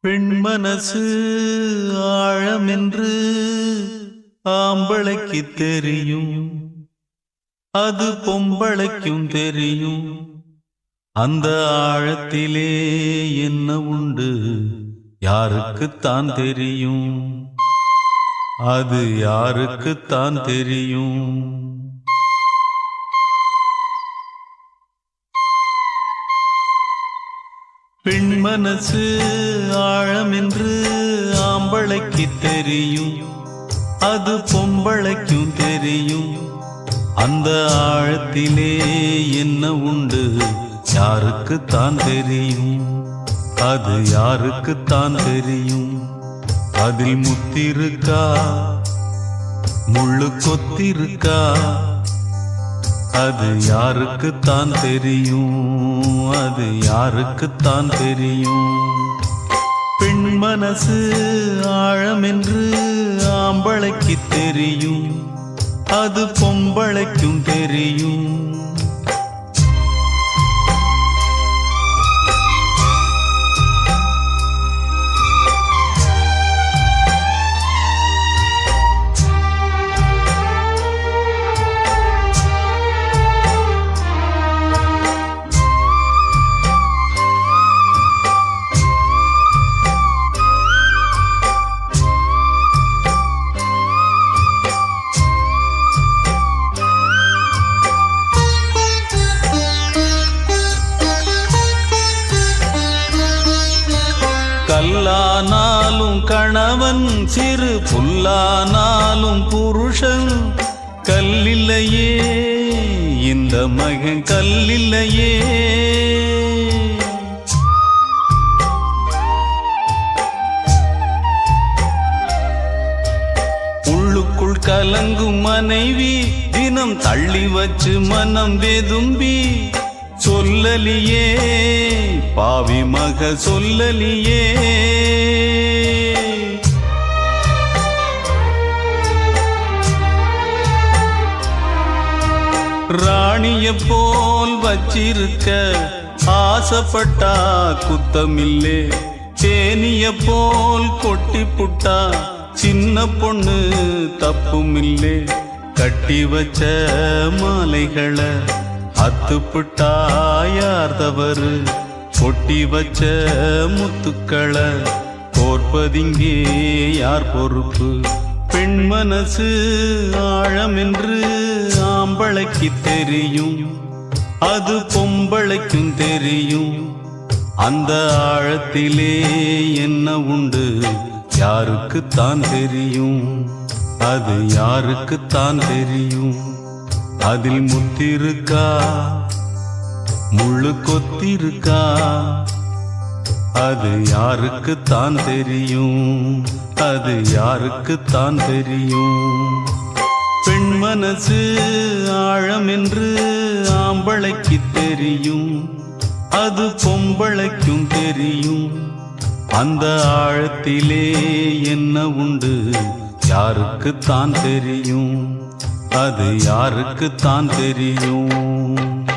பெண் மனசு ஆழமென்று ஆம்பளைக்கு தெரியும். அது பொம்பளைக்கும் தெரியும். அந்த ஆழத்திலே என்ன உண்டு? யாருக்குத்தான் தெரியும்? அது யாருக்குத்தான் தெரியும்? மனசு ஆழமென்று ஆம்பளைக்கு தெரியும். அது பொம்பளைக்கும் தெரியும். அந்த ஆழத்திலே என்ன உண்டு? யாருக்குத்தான் தெரியும்? அது யாருக்குத்தான் தெரியும்? அதில் முத்திருக்கா? முள்ளு கொத்திருக்கா? அது யாருக்குத்தான் தெரியும்? அது யாருக்குத்தான் தெரியும்? பெண் மனசு ஆழமென்று ஆம்பளைக்கு தெரியும். அது பொம்பளைக்கும் தெரியும். புருஷன் சிறு புல்லானாலும் புருஷன் கல்லில்லையே. இந்த மகன் கல்லில்லையே. உள்ளுக்குள் கலங்கும் மனைவி தினம் தள்ளி வச்சு மனம் வெதும்பி சொல்லலியே. பாவி மக சொல்லலியே. ராணிய போல் வச்சிருக்க ஆசைப்பட்டா குத்தமில்லே. தேனிய போல் கொட்டி புட்டா சின்ன பொண்ணு தப்புமில்லே. கட்டி வச்ச மாலைகளை அத்துப்புட்டா யார் தவறு? கொட்டி வச்ச முத்துக்களை கோர்ப்பதிங்கே யார் பொறுப்பு? பெண் மனசு ஆழமென்று ஆம்பளைக்கு தெரியும். அது பொம்பளைக்கும் தெரியும். அந்த ஆழத்திலே என்ன உண்டு? யாருக்குத்தான் தெரியும்? அது யாருக்குத்தான் தெரியும்? அதில் முத்திருக்கா? முள்ளு கொத்திருக்கா? அது யாருக்குத்தான் தெரியும்? அது யாருக்குத்தான் தெரியும்? பெண் மனசு என்று ஆம்பளைக்கு தெரியும். அது பொம்பளைக்கும் தெரியும். அந்த ஆழத்திலே என்ன உண்டு? யாருக்குத்தான் தெரியும்? அது யாருக்குத்தான் தெரியும்?